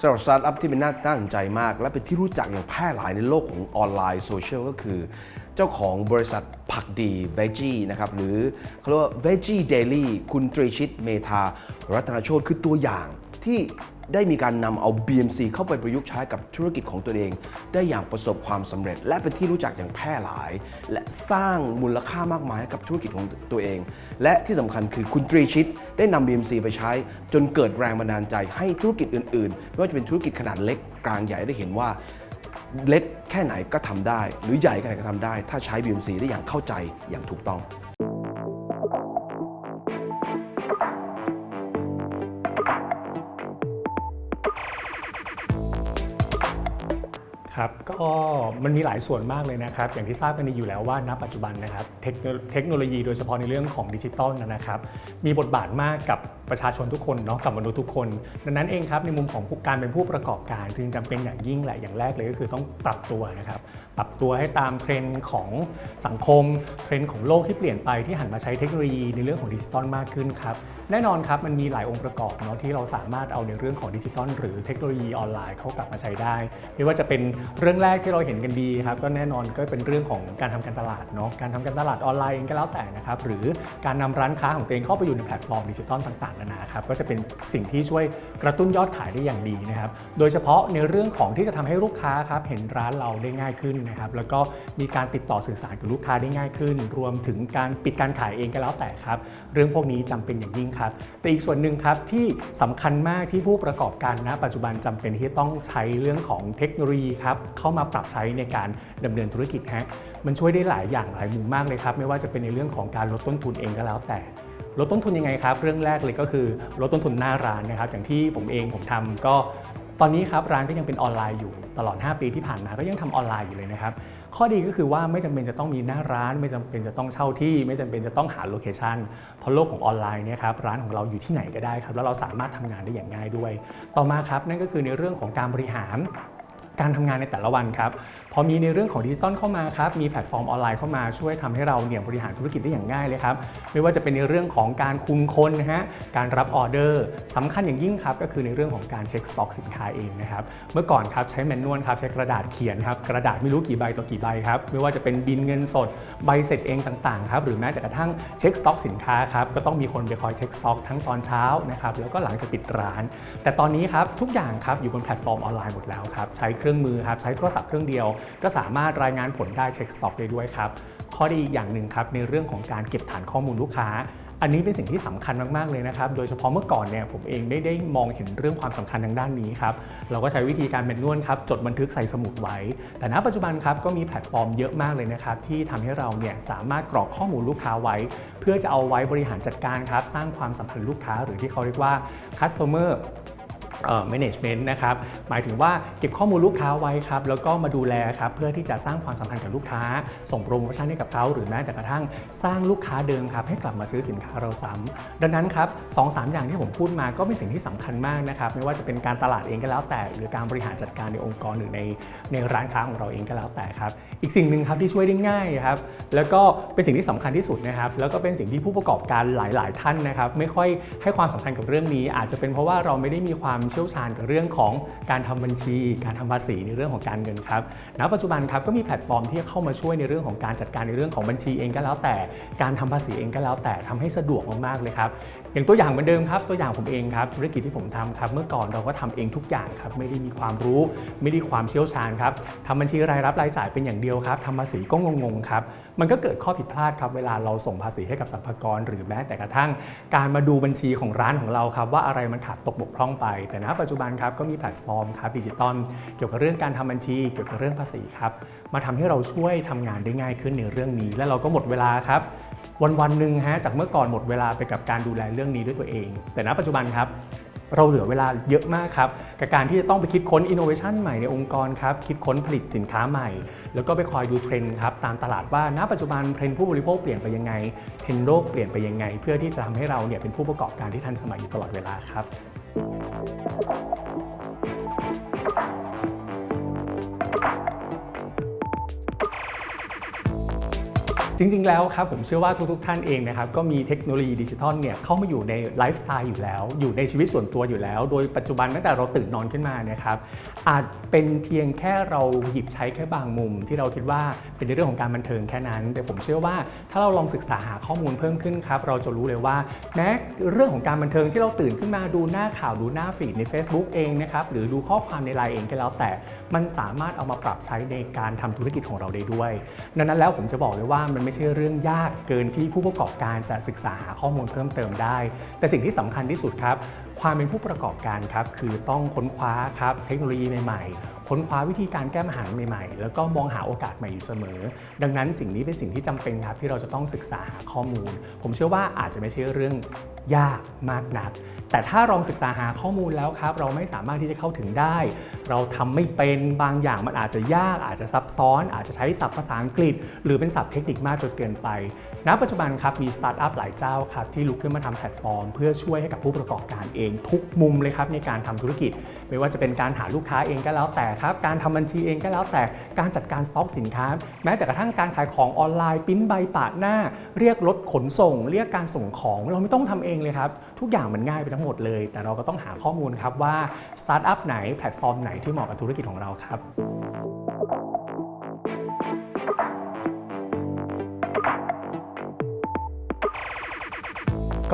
สำหรับสตาร์ทอัพที่เป็นน่าตั้งใจมาก และเป็นที่รู้จักอย่างแพร่หลายในโลกของออนไลน์โซเชียลก็คือ เจ้าของบริษัทผักดีเวจีนะครับหรือเขาเรียกว่าเวจีเดลี่คุณตรีชิตเมธารัตนโชตคือตัวอย่าง ที่ได้มีการนำเอา BMC เข้าไปประยุกต์ใช้กับธุรกิจของตัวเอง ได้อย่างประสบความสำเร็จ และเป็นที่รู้จักอย่างแพร่หลาย และสร้างมูลค่ามากมายให้กับธุรกิจของตัวเอง และที่สำคัญคือคุณตรีชิต ได้นำ BMC ไปใช้ จนเกิดแรงบันดาลใจให้ธุรกิจอื่นๆ ไม่ว่าจะเป็นธุรกิจขนาดเล็กกลางใหญ่ได้เห็นว่าเล็กแค่ไหนก็ทำได้ หรือใหญ่แค่ไหนก็ทำได้ ถ้าใช้ BMC ได้อย่างเข้าใจอย่างถูกต้อง ครับก็มันมีหลายส่วนมากเลยนะครับ อย่างที่ทราบกันอยู่แล้วว่าณปัจจุบันนะครับเทคโนโลยีโดยเฉพาะในเรื่องของดิจิตอลนะครับ มีบทบาทมากกับ ประชาชนทุกคนเนาะกับมนุษย์ทุกคน ดังนั้นเองครับในมุมของผู้การเป็นผู้ประกอบการ จึงจำเป็นอย่างยิ่งแหละอย่างแรกเลยก็คือต้องปรับตัวนะครับปรับตัวให้ตามเทรนด์ของสังคมเทรนด์ของโลกที่เปลี่ยนไปที่หันมาใช้เทคโนโลยีในเรื่องของดิจิตอลมากขึ้นครับแน่นอนครับมันมีหลายองค์ประกอบเนาะที่เราสามารถเอาในเรื่องของดิจิตอลหรือเทคโนโลยีออนไลน์เข้ากลับมาใช้ได้ ไม่ว่าจะเป็นเรื่องแรกที่เราเห็นกันดีครับก็แน่นอนก็เป็นเรื่องของการทำการตลาดเนาะการทำการตลาดออนไลน์เองก็แล้วแต่นะครับหรือการนำร้านค้าของตัวเองเข้าไปอยู่ในแพลตฟอร์มดิจิตอลต่างๆนานาครับก็จะเป็นสิ่งที่ช่วยกระตุ้นยอดขายได้อย่างดีนะครับโดยเฉพาะในเรื่องของที่จะทำให้ลูกค้าครับเห็นร้านเราได้ง่ายขึ้นนะครับแล้วก็มีการติดต่อสื่อสารกับลูกค้าได้ง่ายขึ้น รวมถึงการปิดการขายเองก็แล้วแต่ครับเรื่องพวกนี้จำเป็นอย่างยิ่งครับแต่อีกส่วนหนึ่งครับที่สำคัญมากที่ผู้ประกอบการณปัจจุบันจำเป็นที่จะต้องใช้เรื่องของเทคโนโลยีครับเข้ามาปรับใช้ในการดำเนินธุรกิจฮะมันช่วยได้หลายอย่างหลายมุมมากเลยครับไม่ว่าจะเป็นในเรื่องของการลดต้นทุนเองก็แล้วแต่ ลดต้นทุนยังไงครับ เรื่องแรกเลยก็คือลดต้นทุนหน้าร้านนะครับ อย่างที่ผมเองผมทำก็ตอนนี้ครับร้านก็ยังเป็นออนไลน์อยู่ตลอด 5 ปีที่ผ่านมาก็ยังทำออนไลน์อยู่เลยนะครับ ข้อดีก็คือว่าไม่จำเป็นจะต้องมีหน้าร้าน ไม่จำเป็นจะต้องเช่าที่ ไม่จำเป็นจะต้องหาโลเคชันเพราะโลกของออนไลน์เนี่ยครับร้านของเราอยู่ที่ไหนก็ได้ครับแล้วเราสามารถทำงานได้อย่างง่ายด้วย ต่อมาครับนั่นก็คือในเรื่องของการบริหาร การทำงานในแต่ละวันครับพอมีในเรื่องของดิจิตอลเข้ามาครับมีแพลตฟอร์มออนไลน์เข้ามาช่วยทำให้เราเนี่ยบริหารธุรกิจได้อย่างง่ายเลยครับไม่ว่าจะเป็นในเรื่องของการคุมคนนะฮะการรับออเดอร์สำคัญอย่างยิ่งครับก็คือในเรื่องของการเช็คสต็อกสินค้าเองนะครับเมื่อก่อนครับใช้แมนนวลครับใช้กระดาษเขียนครับกระดาษไม่รู้กี่ใบต่อกี่ใบครับไม่ว่าจะเป็นบินเงินสดใบเสร็จเองต่างๆครับหรือแม้แต่กระทั่งเช็คสต็อกสินค้าครับก็ต้องมีคนไปคอยเช็คสต็อกทั้งตอนเช้านะครับแล้วก็หลังจากปิดร้าน แต่ตอนนี้ครับทุกอย่างครับอยู่บนแพลตฟอร์มออนไลน์หมดแล้วครับใช้เครื่องมือครับใช้โทรศัพท์เครื่องเดียว ก็สามารถรายงานผลได้เช็คสต็อกได้ด้วยครับข้อดีอีกอย่างหนึ่งครับในเรื่องของการเก็บฐานข้อมูลลูกค้า อันนี้เป็นสิ่งที่สำคัญมาก ๆ เลยนะครับ โดยเฉพาะเมื่อก่อนเนี่ยผมเองได้ได้มองเห็นเรื่องความสำคัญทางด้านนี้ครับ เราก็ใช้วิธีการเป็นนวลครับจดบันทึกใส่สมุดไว้ แต่ณปัจจุบันครับก็มีแพลตฟอร์มเยอะมากเลยนะครับที่ทำให้เราเนี่ยสามารถกรอกข้อมูลลูกค้าไว้ เพื่อจะเอาไว้บริหารจัดการครับสร้างความสัมพันธ์ลูกค้า หรือที่เขาเรียกว่า customer เอ่อ management นะครับหมายถึงว่าเก็บข้อมูลลูกค้าไว้ครับแล้วก็มาดูแลครับเพื่อที่จะสร้างความสัมพันธ์กับลูกค้า ส่งโปรโมชั่นให้กับเขาหรือแม้แต่กระทั่งสร้างลูกค้าเดิมครับให้กลับมาซื้อสินค้าเราซ้ำดังนั้นครับสองสามอย่างที่ผมพูดมาก็เป็นสิ่งที่สำคัญมากนะครับไม่ว่าจะเป็นการตลาดเองก็แล้วแต่ หรือการบริหารจัดการในองค์กรหรือในในร้านค้าของเราเองก็แล้วแต่ครับอีกสิ่งหนึ่งครับที่ช่วยได้ง่ายครับแล้วก็เป็นสิ่งที่สำคัญที่สุดนะครับแล้วก็เป็นสิ่งที่ผู้ประกอบการหลาย ๆ ท่านนะครับไม่ค่อยให้ความสำคัญกับเรื่องนี้ อาจจะเป็นเพราะว่าเราไม่ได้มีความเชี่ยวชาญกับเรื่องของการทำบัญชี การทำภาษีในเรื่องของการเงินครับณปัจจุบันครับก็มีแพลตฟอร์มที่เข้ามาช่วยในเรื่องของการจัดการในเรื่องของบัญชีเองก็แล้วแต่การทำภาษีเองก็แล้วแต่ทำให้สะดวกมากๆเลยครับอย่างตัวอย่างเหมือนเดิมครับตัวอย่างผมเองครับธุรกิจที่ผมทำครับเมื่อก่อนเราก็ทำเองทุกอย่างครับไม่ได้มีความรู้ไม่ได้ความเชี่ยวชาญครับทำบัญชีรายรับรายจ่ายเป็นอย่างเดียวครับทำภาษีก็งงๆครับ มันก็เกิดข้อผิดพลาดครับเวลาเราส่งภาษีให้กับสรรพากร หรือแม้แต่กระทั่ง การมาดูบัญชีของร้านของเราครับว่าอะไรมันขาดตกบกพร่องไป แต่ณปัจจุบันครับก็มีแพลตฟอร์มครับดิจิตอลเกี่ยวกับเรื่องการทำบัญชี เกี่ยวกับเรื่องภาษีครับมาทำให้เราช่วยทำงานได้ง่ายขึ้นในเรื่องนี้ และเราก็หมดเวลาครับวันวันหนึ่งฮะจากเมื่อก่อนหมดเวลาไปกับการดูแลเรื่องนี้ด้วยตัวเอง แต่ณปัจจุบันครับ เราเหลือเวลาเยอะมากครับ กับการที่จะต้องไปคิดค้นอินโนเวชันใหม่ในองค์กรครับ คิดค้นผลิตสินค้าใหม่ แล้วก็ไปคอยดูเทรนด์ครับ ตามตลาดว่าณปัจจุบันเทรนด์ผู้บริโภคเปลี่ยนไปยังไง เทรนด์โลกเปลี่ยนไปยังไง เพื่อที่จะทำให้เราเนี่ยเป็นผู้ประกอบการที่ทันสมัยอยู่ตลอดเวลาครับ จริง ๆ แล้วครับผมเชื่อว่าทุก ๆ ท่านเองนะครับก็มีเทคโนโลยีดิจิทัลเนี่ยเข้ามาอยู่ในไลฟ์สไตล์อยู่แล้ว อยู่ในชีวิตส่วนตัวอยู่แล้ว โดยปัจจุบันตั้งแต่เราตื่นนอนขึ้นมาเนี่ยครับอาจเป็นเพียงแค่เราหยิบใช้แค่บางมุม ที่เราคิดว่าเป็นในเรื่องของการบันเทิงแค่นั้น แต่ผมเชื่อว่าถ้าเราลองศึกษาหาข้อมูลเพิ่มขึ้นครับเราจะรู้เลยว่าแม้เรื่องของการบันเทิงที่เราตื่นขึ้นมาดูหน้าข่าวดูหน้าฟีดใน Facebook เองนะครับหรือดูข้อความในไลน์เองก็แล้วแต่ มันสามารถเอามาปรับใช้ในการทำธุรกิจของเราได้ด้วยดังนั้นแล้วผมจะบอกเลยว่ามันไม่ใช่เรื่องยากเกินที่ผู้ประกอบการจะศึกษาหาข้อมูลเพิ่มเติมได้ แต่สิ่งที่สำคัญที่สุดครับ ความเป็นผู้ประกอบการครับคือต้องค้นคว้าครับเทคโนโลยีใหม่ๆ ค้นคว้าวิธีการแก้ปัญหาใหม่ๆ แล้วก็มองหาโอกาสใหม่อยู่เสมอ ดังนั้นสิ่งนี้เป็นสิ่งที่จำเป็นครับที่เราจะต้องศึกษาหาข้อมูล ผมเชื่อว่าอาจจะไม่ใช่เรื่องยากมากนัก แต่ถ้าลองศึกษาหาข้อมูลแล้วครับ เราไม่สามารถที่จะเข้าถึงได้ เราทำไม่เป็นบางอย่างมันอาจจะยากอาจจะซับซ้อน อาจจะใช้ศัพท์ภาษาอังกฤษ หรือเป็นศัพท์เทคนิคมากจนเกินไป ณปัจจุบันครับมีสตาร์ทอัพหลายเจ้าครับที่ลุกขึ้นมาทำแพลตฟอร์ม เพื่อช่วยให้กับผู้ประกอบการเองทุกมุมเลยครับในการทำธุรกิจ ไม่ว่าจะเป็นการหาลูกค้าเองก็แล้วแต่ครับ การทำบัญชีเองก็แล้วแต่การจัดการสต็อกสินค้า แม้แต่กระทั่งการขายของออนไลน์ปิ้นใบปาดหน้า เรียกรถขนส่ง เรียกการส่งของเราไม่ต้องทำเองเลยครับทุกอย่างมันง่ายไปทั้งหมดเลย แต่เราก็ต้องหาข้อมูลครับว่าสตาร์ทอัพไหนแพลตฟอร์มไหนที่เหมาะกับธุรกิจของเราครับ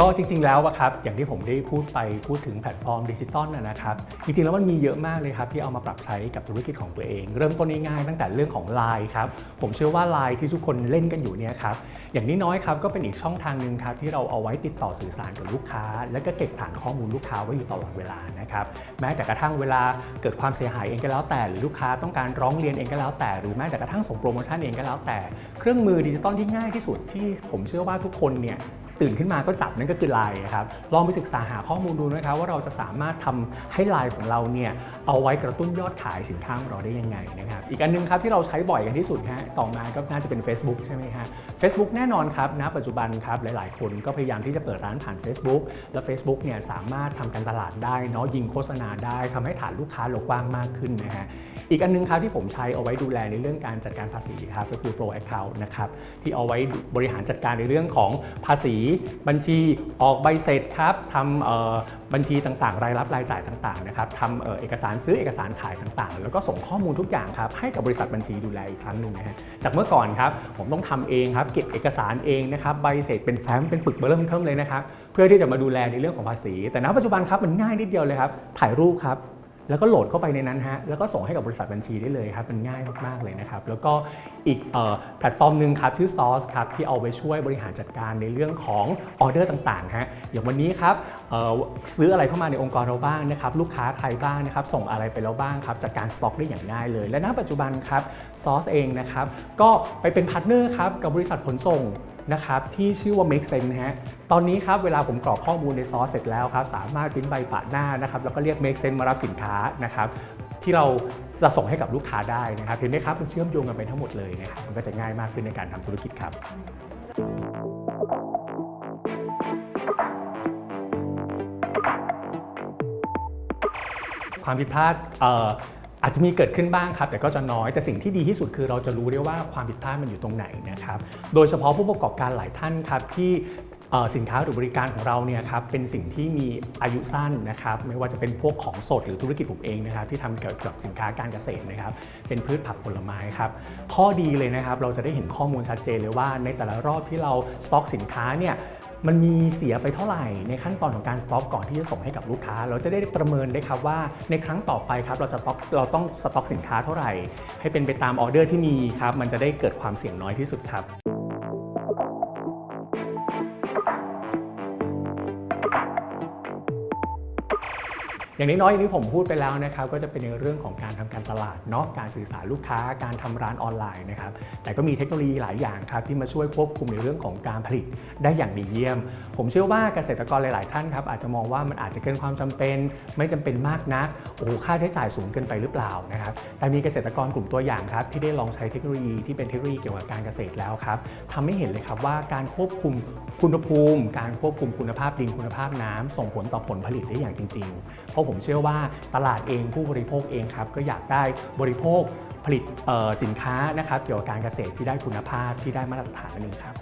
ก็จริงๆแล้วอะครับอย่างที่ผมได้พูดไปพูดถึงแพลตฟอร์มดิจิตอลนะครับจริงๆแล้วมันมีเยอะมากเลยครับที่เอามาปรับใช้กับธุรกิจของตัวเอง เริ่มต้นง่ายๆตั้งแต่เรื่องของ Line ครับผมเชื่อว่า Line ที่ทุกคนเล่นกันอยู่เนี่ยครับอย่างน้อยๆครับก็เป็นอีกช่องทางหนึ่งครับที่เราเอาไว้ติดต่อสื่อสารกับลูกค้า และก็เก็บฐานข้อมูลลูกค้าไว้อยู่ตลอดเวลานะครับแม้แต่กระทั่งเวลาเกิดความเสียหายเองก็แล้วแต่ หรือลูกค้าต้องการร้องเรียนเองก็แล้วแต่ หรือแม้แต่กระทั่งส่งโปรโมชั่นเองก็แล้วแต่ เครื่องมือดิจิตอลที่ง่ายที่สุดที่ผมเชื่อว่าทุกคนเนี่ยตื่นขึ้นมาก็จับนั่นก็คือไลน์ครับลองไปศึกษาหาข้อมูลดูนะครับว่าเราจะสามารถทำให้ไลน์ของเราเนี่ยเอาไว้กระตุ้นยอดขายสินค้าของเราได้ยังไงนะครับอีกอันนึงครับที่เราใช้บ่อยกันที่สุดฮะต่อมาก็น่าจะเป็น Facebook ใช่ไหมฮะ Facebook แน่นอนครับณปัจจุบันครับหลาย ๆ คนก็พยายามที่จะเปิดร้านผ่าน Facebook และ Facebook เนี่ยสามารถทำการตลาดได้เนาะยิงโฆษณาได้ทำให้ฐานลูกค้าเรากว้างมากขึ้นนะฮะ อีกอันนึงครับที่ผมใช้เอาไว้ดูแลในเรื่องการจัดการภาษีครับก็คือ flow account นะครับที่เอาไว้บริหารจัดการในเรื่องของภาษีบัญชีออกใบเสร็จครับทำบัญชีต่างๆ รายรับรายจ่ายต่างๆนะครับทำเอกสารซื้อเอกสารขายต่างๆ แล้วก็ส่งข้อมูลทุกอย่างครับให้กับบริษัทบัญชีดูแลอีกครั้งหนึ่งนะฮะจากเมื่อก่อนครับผมต้องทำเองครับเก็บเอกสารเองนะครับใบเสร็จเป็นแฟ้มเป็นปึกเบอร์เริ่มเทิมเลยนะครับเพื่อที่จะมาดูแลในเรื่องของภาษี แต่ณปัจจุบันครับมันง่ายนิดเดียวเลยครับถ่ายรูปครับ แล้วก็โหลดเข้าไปในนั้นฮะ แล้วก็ส่งให้กับบริษัทบัญชีได้เลยครับ มันง่ายมาก ๆ เลยนะครับ แล้วก็อีกแพลตฟอร์มหนึ่งครับชื่อ Source ครับที่เอาไปช่วยบริหารจัดการในเรื่องของออเดอร์ต่างๆฮะ อย่างวันนี้ครับซื้ออะไรเข้ามาในองค์กรเราบ้างนะครับ ลูกค้าใครบ้างนะครับ ส่งอะไรไปแล้วบ้างครับจัดการสต็อกได้อย่างง่ายเลย และณปัจจุบันครับ Source เองนะครับ ก็ไปเป็นพาร์ทเนอร์ครับกับบริษัทขนส่ง นะครับที่ชื่อว่า Make Sense นะฮะตอนนี้ครับเวลาผมกรอกข้อมูลในซอสเสร็จแล้วครับสามารถปริ้นใบปะหน้านะครับแล้วก็เรียก Make Sense มารับสินค้านะครับที่เราจะส่งให้กับลูกค้าได้นะครับเห็นไหมครับมันเชื่อมโยงกันไปทั้งหมดเลยนะครับมันก็จะง่ายมากขึ้นในการทำธุรกิจครับ ความผิดพลาด อาจจะมีเกิดขึ้นบ้างครับ แต่ก็จะน้อยแต่สิ่งที่ดีที่สุดคือเราจะรู้ได้ว่าความผิดพลาดมันอยู่ตรงไหนนะครับโดยเฉพาะผู้ประกอบการหลายท่านครับที่สินค้าหรือบริการของเราเนี่ยครับเป็นสิ่งที่มีอายุสั้นนะครับไม่ว่าจะเป็นพวกของสดหรือธุรกิจผมเองนะครับที่ทำเกี่ยวกับสินค้าการเกษตรนะครับเป็นพืชผักผลไม้ครับข้อดีเลยนะครับเราจะได้เห็นข้อมูลชัดเจนเลยว่าในแต่ละรอบที่เราสต็อกสินค้าเนี่ย มันมีเสียไปเท่าไหร่ในขั้นตอนของการสต็อกก่อนที่จะส่งให้กับลูกค้า เราจะได้ประเมินได้ครับว่าในครั้งต่อไปครับเราจะต็อกเราต้องสต็อกสินค้าเท่าไหร่ ให้เป็นไปตามออเดอร์ที่มีครับมันจะได้เกิดความเสี่ยงน้อยที่สุดครับ อย่างน้อยๆอย่างที่ผมพูดไปแล้วนะครับก็จะเป็นในเรื่องของการทำการตลาดเนาะการสื่อสารลูกค้าการทำร้านออนไลน์นะครับแต่ก็มีเทคโนโลยีหลายอย่างครับที่มาช่วยควบคุมในเรื่องของการผลิตได้อย่างดีเยี่ยม ผมเชื่อว่าเกษตรกรหลาย ๆ ท่านครับอาจจะมองว่ามันอาจจะเกินความจำเป็น ไม่จำเป็นมากนักโอ้โหค่าใช้จ่ายสูงเกินไปหรือเปล่านะครับแต่มีเกษตรกรกลุ่มตัวอย่างครับที่ได้ลองใช้เทคโนโลยีที่เป็นเทคโนโลยีเกี่ยวกับการเกษตรแล้วครับทำให้เห็นเลยครับว่าการควบคุมคุณภูมิ การควบคุมคุณภาพดินคุณภาพน้ำส่งผลต่อผลผลิตได้อย่างจริงๆเพราะผมมเชื่อว่าตลาดเองผู้บริโภคเองครับก็อยากได้บริโภคผลิตสินค้านะครับเกี่ยวกับการเกษตรที่ได้คุณภาพที่ได้มาตรฐานนึงครับ